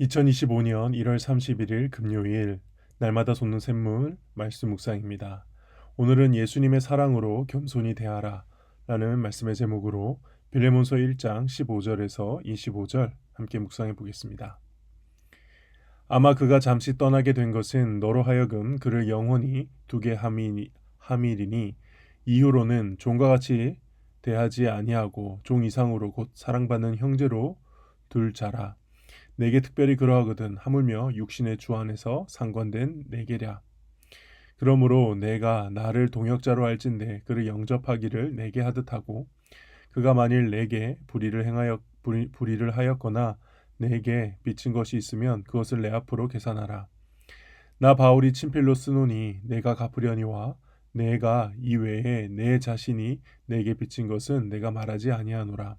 2025년 1월 31일 금요일 날마다 솟는 샘물 말씀 묵상입니다. 오늘은 예수님의 사랑으로 겸손히 대하라 라는 말씀의 제목으로 빌레몬서 1장 15절에서 25절 함께 묵상해 보겠습니다. 아마 그가 잠시 떠나게 된 것은 너로 하여금 그를 영원히 두게 함이리니 이후로는 종과 같이 대하지 아니하고 종 이상으로 곧 사랑받는 형제로 둘 자라 내게 특별히 그러하거든 하물며 육신의 주 안에서 상관된 내게랴. 그러므로 내가 나를 동역자로 할진대 그를 영접하기를 내게 하듯 하고 그가 만일 내게 불의를 행하여 불의, 불의를 하였거나 내게 빚진 것이 있으면 그것을 내 앞으로 계산하라. 나 바울이 친필로 쓰노니 내가 갚으려니와 내가 이외에 내 자신이 내게 빚진 것은 내가 말하지 아니하노라.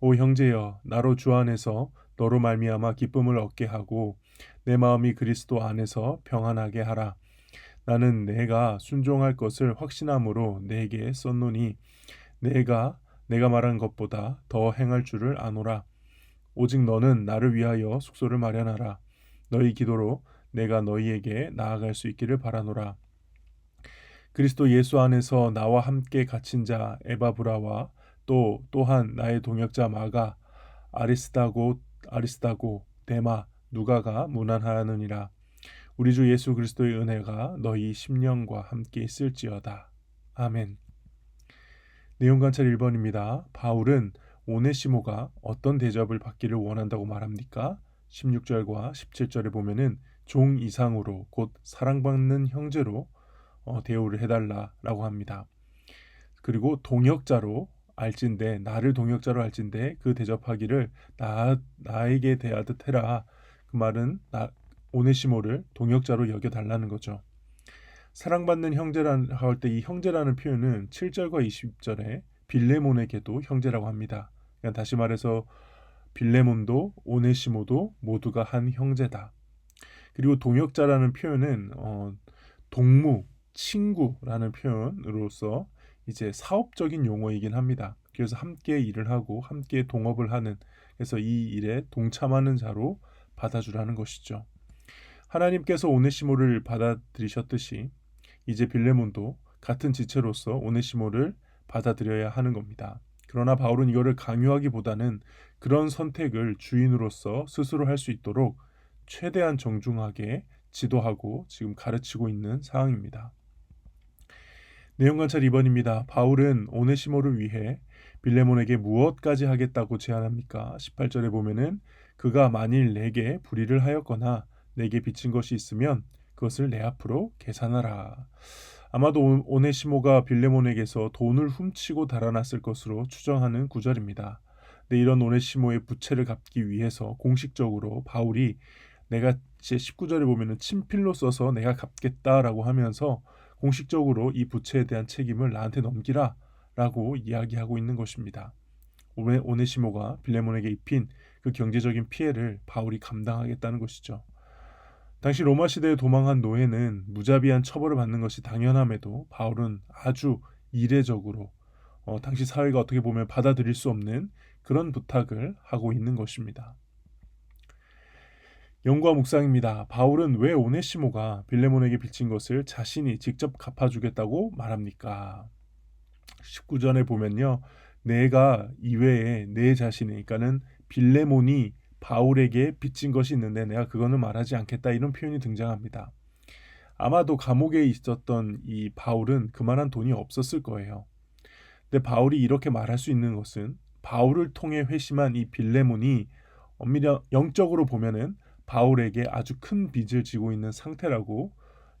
오 형제여 나로 주 안에서 너로 말미암아 기쁨을 얻게 하고 내 마음이 그리스도 안에서 평안하게 하라. 나는 내가 순종할 것을 확신함으로 내게 썼노니 내가 내가 말한 것보다 더 행할 줄을 아노라. 오직 너는 나를 위하여 숙소를 마련하라. 너희 기도로 내가 너희에게 나아갈 수 있기를 바라노라. 그리스도 예수 안에서 나와 함께 갇힌 자 에바브라와 또 또한 나의 동역자 마가 아리스다고 아리스다고 데마 누가가 무난하느니라 우리 주 예수 그리스도의 은혜가 너희 심령과 함께 있을지어다. 아멘. 내용 관찰 1번입니다. 바울은 오네시모가 어떤 대접을 받기를 원한다고 말합니까? 16절과 17절에 보면은 종 이상으로 곧 사랑받는 형제로 어, 대우를 해달라라고 합니다. 그리고 동역자로 알진대 나를 동역자로 알진대 그 대접하기를 나 나에게 대하듯 해라. 그 말은 나 오네시모를 동역자로 여겨 달라는 거죠. 사랑받는 형제라는 할때 이 형제라는 표현은 7절과 20절에 빌레몬에게도 형제라고 합니다. 그러니까 다시 말해서 빌레몬도 오네시모도 모두가 한 형제다. 그리고 동역자라는 표현은 어, 동무, 친구라는 표현으로서 이제 사업적인 용어이긴 합니다. 그래서 함께 일을 하고 함께 동업을 하는 그래서 이 일에 동참하는 자로 받아주라는 것이죠. 하나님께서 오네시모를 받아들이셨듯이 이제 빌레몬도 같은 지체로서 오네시모를 받아들여야 하는 겁니다. 그러나 바울은 이거를 강요하기보다는 그런 선택을 주인으로서 스스로 할 수 있도록 최대한 정중하게 지도하고 지금 가르치고 있는 상황입니다. 내용 관찰 2번입니다. 바울은 오네시모를 위해 빌레몬에게 무엇까지 하겠다고 제안합니까? 18절에 보면은 그가 만일 내게 불의를 하였거나 내게 빚진 것이 있으면 그것을 내 앞으로 계산하라. 아마도 오네시모가 빌레몬에게서 돈을 훔치고 달아났을 것으로 추정하는 구절입니다. 근데 이런 오네시모의 부채를 갚기 위해서 공식적으로 바울이 내가 제 19절에 보면은 친필로 써서 내가 갚겠다라고 하면서 공식적으로 이 부채에 대한 책임을 나한테 넘기라 라고 이야기하고 있는 것입니다. 오네, 오네시모가 빌레몬에게 입힌 그 경제적인 피해를 바울이 감당하겠다는 것이죠. 당시 로마 시대에 도망한 노예는 무자비한 처벌을 받는 것이 당연함에도 바울은 아주 이례적으로 어, 당시 사회가 어떻게 보면 받아들일 수 없는 그런 부탁을 하고 있는 것입니다. 영과 묵상입니다. 바울은 왜 오네시모가 빌레몬에게 빚진 것을 자신이 직접 갚아주겠다고 말합니까? 19절에 보면요. 내가 이외에 내 자신이 그러니까는 빌레몬이 바울에게 빚진 것이 있는데 내가 그거는 말하지 않겠다 이런 표현이 등장합니다. 아마도 감옥에 있었던 이 바울은 그만한 돈이 없었을 거예요. 근데 바울이 이렇게 말할 수 있는 것은 바울을 통해 회심한 이 빌레몬이 엄밀히 영적으로 보면은 바울에게 아주 큰 빚을 지고 있는 상태라고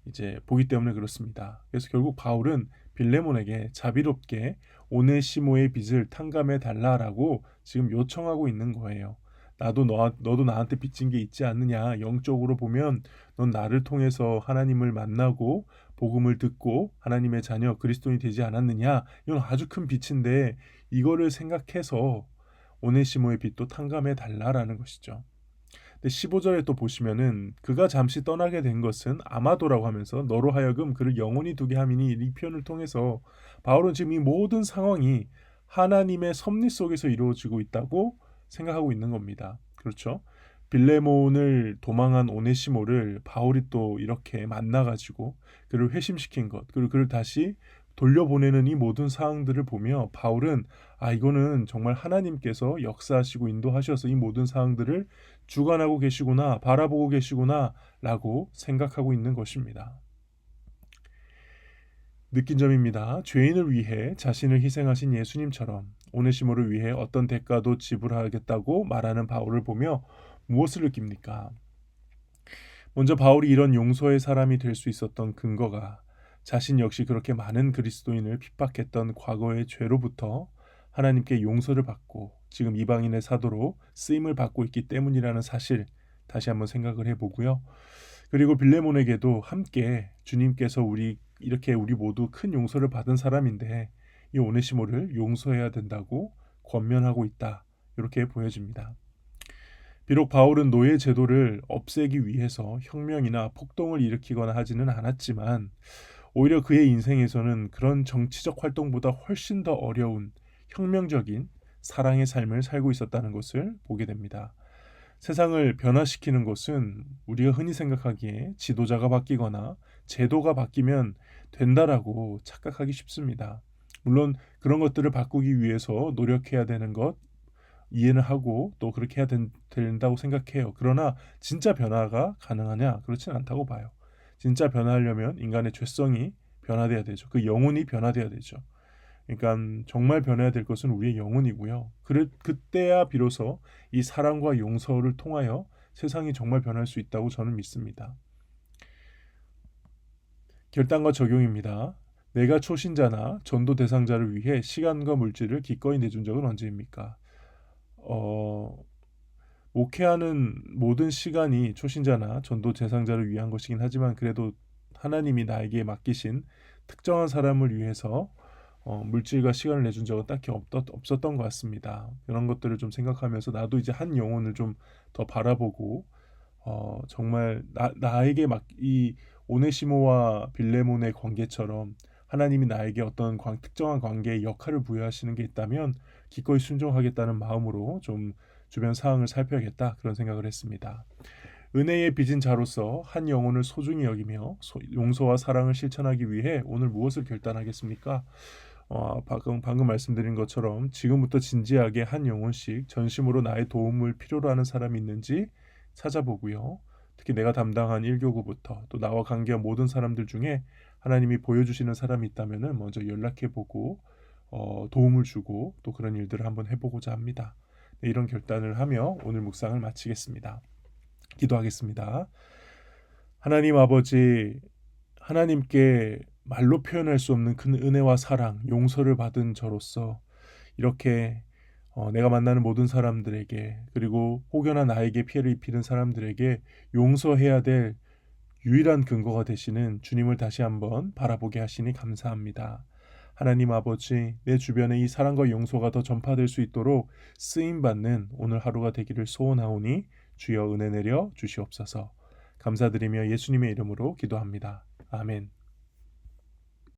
이제 보기 때문에 그렇습니다. 그래서 결국 바울은 빌레몬에게 자비롭게 오네시모의 빚을 탕감해 달라라고 지금 요청하고 있는 거예요. 나도 너 너도 나한테 빚진 게 있지 않느냐? 영적으로 보면 넌 나를 통해서 하나님을 만나고 복음을 듣고 하나님의 자녀 그리스도인이 되지 않았느냐? 이건 아주 큰 빚인데 이거를 생각해서 오네시모의 빚도 탕감해 달라라는 것이죠. 근데 15절에 또 보시면은 그가 잠시 떠나게 된 것은 아마도라고 하면서 너로 하여금 그를 영원히 두게 함이니 이 표현을 통해서 바울은 지금 이 모든 상황이 하나님의 섭리 속에서 이루어지고 있다고 생각하고 있는 겁니다. 그렇죠? 빌레몬을 도망한 오네시모를 바울이 또 이렇게 만나가지고 그를 회심시킨 것 그리고 그를 다시 돌려보내는 이 모든 사항들을 보며 바울은 아 이거는 정말 하나님께서 역사하시고 인도하셔서 이 모든 사항들을 주관하고 계시구나 바라보고 계시구나라고 생각하고 있는 것입니다. 느낀 점입니다. 죄인을 위해 자신을 희생하신 예수님처럼 오네시모를 위해 어떤 대가도 지불하겠다고 말하는 바울을 보며 무엇을 느낍니까? 먼저 바울이 이런 용서의 사람이 될 수 있었던 근거가 자신 역시 그렇게 많은 그리스도인을 핍박했던 과거의 죄로부터 하나님께 용서를 받고 지금 이방인의 사도로 쓰임을 받고 있기 때문이라는 사실 다시 한번 생각을 해보고요. 그리고 빌레몬에게도 함께 주님께서 우리 이렇게 우리 모두 큰 용서를 받은 사람인데 이 오네시모를 용서해야 된다고 권면하고 있다. 이렇게 보여집니다. 비록 바울은 노예 제도를 없애기 위해서 혁명이나 폭동을 일으키거나 하지는 않았지만 오히려 그의 인생에서는 그런 정치적 활동보다 훨씬 더 어려운 혁명적인 사랑의 삶을 살고 있었다는 것을 보게 됩니다. 세상을 변화시키는 것은 우리가 흔히 생각하기에 지도자가 바뀌거나 제도가 바뀌면 된다라고 착각하기 쉽습니다. 물론 그런 것들을 바꾸기 위해서 노력해야 되는 것 이해는 하고 또 그렇게 해야 된, 된다고 생각해요. 그러나 진짜 변화가 가능하냐? 그렇지는 않다고 봐요. 진짜 변화하려면 인간의 죄성이 변화돼야 되죠. 그 영혼이 변화돼야 되죠. 그러니까 정말 변해야 될 것은 우리의 영혼이고요. 그 그때야 비로소 이 사랑과 용서를 통하여 세상이 정말 변할 수 있다고 저는 믿습니다. 결단과 적용입니다. 내가 초신자나 전도 대상자를 위해 시간과 물질을 기꺼이 내준 적은 언제입니까? 어, 목회하는 모든 시간이 초신자나 전도 대상자를 위한 것이긴 하지만 그래도 하나님이 나에게 맡기신 특정한 사람을 위해서 어, 물질과 시간을 내준 적은 딱히 없었, 없었던 것 같습니다. 그런 것들을 좀 생각하면서 나도 이제 한 영혼을 좀 더 바라보고 어, 정말 나, 나에게 막 이 오네시모와 빌레몬의 관계처럼 하나님이 나에게 어떤 관, 특정한 관계의 역할을 부여하시는 게 있다면 기꺼이 순종하겠다는 마음으로 좀 주변 상황을 살펴야겠다 그런 생각을 했습니다. 은혜의 빚은 자로서 한 영혼을 소중히 여기며 용서와 사랑을 실천하기 위해 오늘 무엇을 결단하겠습니까? 어, 방금, 방금 말씀드린 것처럼 지금부터 진지하게 한 영혼씩 전심으로 나의 도움을 필요로 하는 사람이 있는지 찾아보고요. 특히 내가 담당한 1교구부터 또 나와 관계한 모든 사람들 중에 하나님이 보여주시는 사람이 있다면 먼저 연락해보고 어, 도움을 주고 또 그런 일들을 한번 해보고자 합니다. 네, 이런 결단을 하며 오늘 묵상을 마치겠습니다. 기도하겠습니다. 하나님 아버지, 하나님께 말로 표현할 수 없는 큰 은혜와 사랑, 용서를 받은 저로서 이렇게 어, 내가 만나는 모든 사람들에게 그리고 혹여나 나에게 피해를 입히는 사람들에게 용서해야 될 유일한 근거가 되시는 주님을 다시 한번 바라보게 하시니 감사합니다. 하나님 아버지, 내 주변에 이 사랑과 용서가 더 전파될 수 있도록 쓰임 받는 오늘 하루가 되기를 소원하오니 주여 은혜 내려 주시옵소서. 감사드리며 예수님의 이름으로 기도합니다. 아멘.